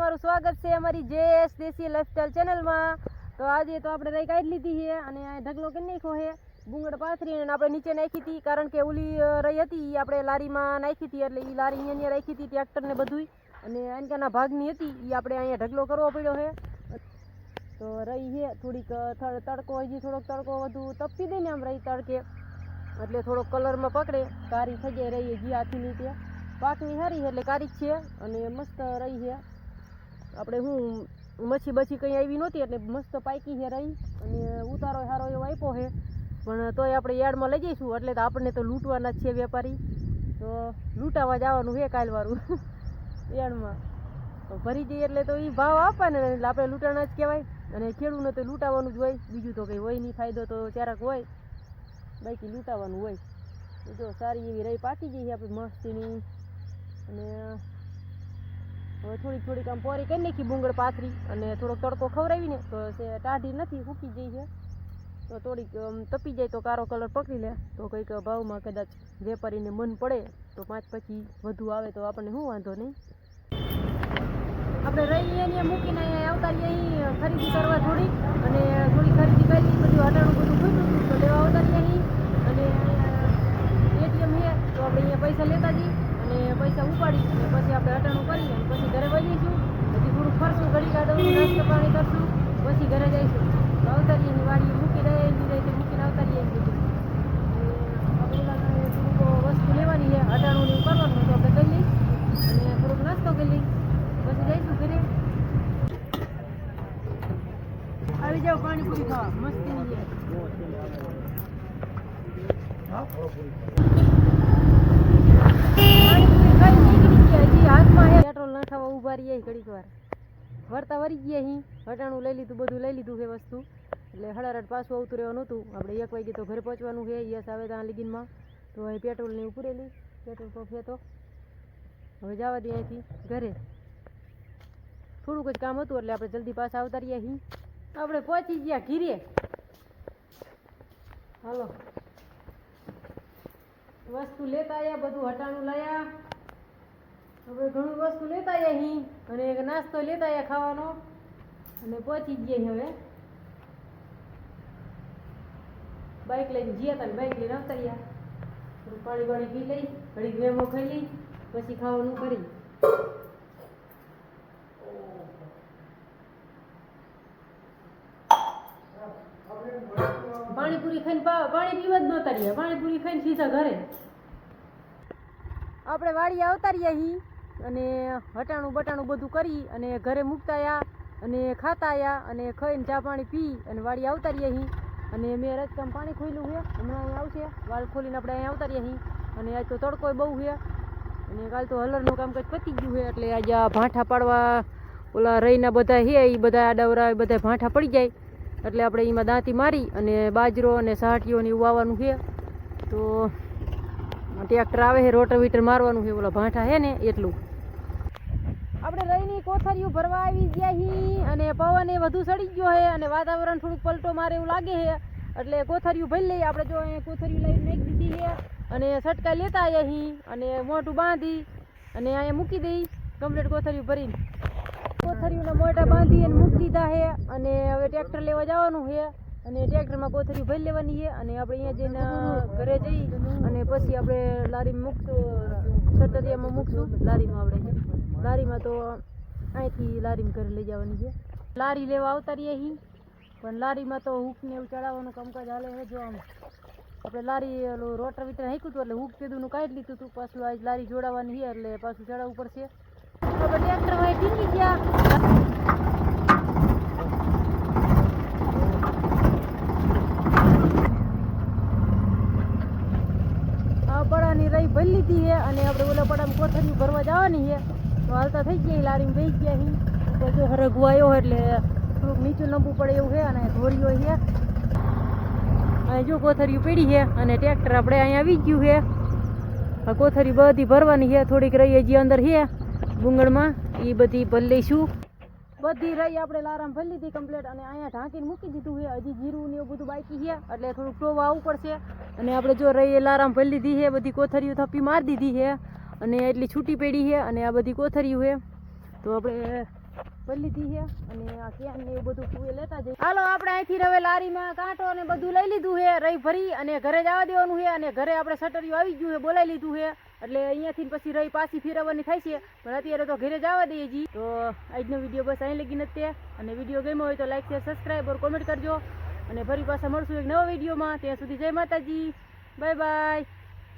સ્વાગત છે અમારી જેએસ દેશી લાઈફસ્ટાઈલ ચેનલમાં તો આજે તો આપણે રહી કાઢી લીધી છે અને આ ઢગલો કરી નાખ્યો છે. પાથરી અને આપણે નીચે નાખી હતી કારણ કે ઓલી રહી હતી. એ આપણે લારીમાં નાખી હતી એટલે એ લારી અહીંયા રાખી હતી ટ્રેક્ટરને ને બધુંય. અને આનકાના ભાગની હતી. એ આપણે અહીંયા ઢગલો કરવો પડ્યો છે. તો રહી છે થોડીક તડકો હજી થોડોક તડકો વધુ તપતી દઈને આમ રહી તડકે. એટલે થોડોક કલરમાં પકડે. કારી થઈ જાય રહીએ હજી હાથી નીચે. પાકની સારી એટલે કારી છે. અને મસ્ત રહી છે. આપણે હું મચ્છી બચ્છી કંઈ આવી નહોતી એટલે મસ્ત પાકી છે રહી અને ઉતારો સારો એવો આપ્યો છે પણ તોય આપણે યાર્ડમાં લઈ જઈશું, એટલે તો આપણને તો લૂંટવાના જ છે વેપારી. તો લૂંટાવા જવાનું છે કાલવાળું યાર્ડમાં. તો ભરી જઈએ એટલે તો એ ભાવ આપવાને, એટલે આપણે લૂંટાણા જ કહેવાય. અને ખેડૂને તો લૂંટાવાનું જ હોય, બીજું તો કંઈ હોય નહીં, ફાયદો તો ક્યારેક હોય. બાકી લૂંટાવાનું હોય. જો સારી એવી રહી પાકી છે આપણી મસ્તીની. અને હવે થોડીક થોડીક આમ પોરી કરી નાખી બુંગળ પાથરી અને થોડોક તડકો ખવડાવીને, તો ટાઢી નથી સૂકી જાય છે. તો થોડીક તપી જાય તો કારો કલર પકડી લે. તો કંઈક ભાવમાં કદાચ વેપારીને મન પડે, તો પાંચ પછી વધુ આવે તો આપણને શું વાંધો નહીં. આપણે રહી અહીંયા મૂકીને અહીંયા આવતા અહીં ખરીદી કરવા થોડી અને થોડી ખરીદી કરી, બધું હટાણું બધું ખૂટ્યું તો લેવા આવતા અહીં. અને એટીએમ છે, તો આપણે અહીંયા પૈસા લેતા જઈએ. પૈસા ઉપાડી અને પછી આપણે અટાણું કરીએ પછી ઘરે વહી જઈશું પછી થોડું ફરશું ઘડી કાઢવું નાસ્તો પાણી કરશું. પછી ઘરે જઈશું. તો એની વાડીએ મૂકી રહે એની રીતે મૂકીને ઓલાને થોડુંક વસ્તુ લેવાની છે, અટાણું ને એવું કરવાનું તો આપણે કરી અને થોડુંક નાસ્તો કરી પછી જઈશું ઘરે. આવી જાઓ પાણીપુરી ખાવા. મસ્તી છે પાણીપુરી ખાઈ નીકળી ગયા હજી હાથમાં હે પેટ્રોલ નાખાવા રહીએ ઘડીક વાર. વળતા વરી ગયા અહીં. વટાણું લઈ લીધું, બધું લઈ લીધું છે વસ્તુ. એટલે હડારડ પાછું આવતું રહેવાનું હતું. આપણે એક વાગે તો ઘરે પહોંચવાનું છે, યસ આવે ત્યાં લગીનમાં. તો અહીં પેટ્રોલની ઉપરેલી પેટ્રોલ પંપ તો. હવે જવા દે અહીંથી ઘરે. થોડુંક જ કામ હતું એટલે આપણે જલ્દી પાછા આવતા રહ્યા અહીં. આપણે પહોંચી ગયા ઘીરે. હાલો. વસ્તુ લેતા આવ્યા બધું હટાણું લાયા. હવે ઘણું વસ્તુ લેતા આવ્યા અહીં અને એક નાસ્તો લેતા આવ્યા ખાવાનો. અને પહોંચી જ ગયા હવે. બાઇક લઈને ગયા હતા બાઇક લઈને આવતા રહ્યા પાણી પાણી પી લઈ, ઘડીક વેમો ખાઈ લઈ, પછી ખાવાનું કરી પાણીપુરી ખાઈને પાણી પીવા જ નહોતા રહ્યા. પાણીપુરી ખાઈને સીધા ઘરે. આપણે વાડી આવતા રહ્યા અહીં અને હટાણું બટાણું બધું કરી અને ઘરે મૂકતા આવ્યા અને ખાતા આવ્યા અને ખાઈને ચા પાણી પી અને વાડી આવતા રહ્યા અહીં અને મેં રસ્તામાં પાણી ખોલ્યું છે હમણાં અહીં આવશે. વાલ ખોલીને આપણે અહીં આવતા રહ્યા અહીં અને આજ તો તડકો બહુ છે અને કાલ તો હલરનું કામકાજ પતી ગયું છે એટલે આજે આ ભાંઠા પાડવા ઓલા રહીના બધા છે એ બધા આડાવરા બધા ભાંઠા પડી જાય. એટલે આપણે એમાં દાંતી મારી અને બાજરો અને સાહટીઓને એવું વાવવાનું છે તો ટ્રેક્ટર આવે છે રોટર વીટર મારવાનું છે ઓલા ભાંઠા છે ને, એટલું. આપણે રહીની કોથળીઓ ભરવા આવી ગયા હી અને પવન એ વધુ સડી ગયો છે અને વાતાવરણ થોડુંક પલટો મારે એવું લાગે છે એટલે કોથળીઓ ભરી લઈએ આપણે જો અહીંયા કોથળીઓ લઈને નાખી દીધી છે અને સટકા લેતા આવ્યા હી અને મોટું બાંધી અને અહીંયા મૂકી દઈ. કમ્પ્લીટ કોથળીઓ ભરીને. કોથળીઓના મોઢા બાંધી અને મૂકી દીધા છે અને હવે ટ્રેક્ટર લેવા જવાનું છે અને ટ્રેક્ટરમાં કોથળીઓ ભરી લેવાની છે અને આપણે અહીંયા જઈને ઘરે જઈ અને પછી આપણે લારીમાં મૂકશું સટરિયામાં મૂકશું, લારીમાં આપણે. લારીમાં તો અહીંથી લારીમાં ઘરે લઈ જવાની છે. લારી લેવા આવતા રહીએ અહીં પણ લારીમાં તો હૂક ને એવું ચડાવવાનું કામકાજ હાલે છે જો આમ. આપણે લારી ઓલું રોટર વિટર હાંક્યું એટલે હુક કીધું કાઢી લીધું હતું. પાછું આજ લારી જોડાવાની છે એટલે પાછું ચડાવવું પડશે. આપણે ટ્રેક્ટરમાં ટીંગી ગયા. પડાની રહી ભરી લીધી છે અને આપણે ઓલા પડામાં કોથળીઓ ભરવા જવાની છે તો હાલતા થઈ ગયા લારીમાં બેસી ગયા હી. જો હરગવો આવ્યો એટલે થોડુંક નીચું લંબુ પડે એવું છે અને ધોરીઓ છે અહીં જો કોથળીઓ પડી છે અને ટ્રેક્ટર આપણે અહીંયા આવી ગયું છે આ કોથરી બધી ભરવાની છે થોડીક રહી હજી અંદર છે ગુંગળમાં એ બધી ભરી લઈશું. બધી રહી આપણે લારામ ભરી લીધી કમ્પ્લીટ અને અહીંયા ઢાંકીને મૂકી દીધું છે હજી જીરું ને એવું બધું બાકી છે એટલે થોડુંક ટોવા આવવું પડશે. અને આપણે જો રહી લારામ ભરી લીધી છે બધી કોથરીઓ થપ્પી મારી દીધી છે અને એટલી છૂટી પડી છે અને આ બધી કોથરી છે. તો આપણે ભરી લીધી છે અને આ કેન ને એવું બધું કુએ લેતા જઈએ. હાલો, આપણે અહીંથી હવે લારીમાં કાંટો ને બધું લઈ લીધું છે, રહી ભરી અને ઘરે જવા દેવાનું છે અને ઘરે આપણે સટરિયું આવી ગયું છે, બોલાવી લીધું છે. એટલે અહીંયાથી પછી રહી પાછી ફેરવવાની થાય છે, પણ અત્યારે તો ઘરે જવા દઈએ જી. તો આજનો વીડિયો બસ અહીં લગી નથી અને વીડિયો ગમ્યો હોય તો like share subscribe or comment કરજો. અને ફરી પાછા મળશું એક નવા વિડીયોમાં. ત્યાં સુધી જય માતાજી. Bye bye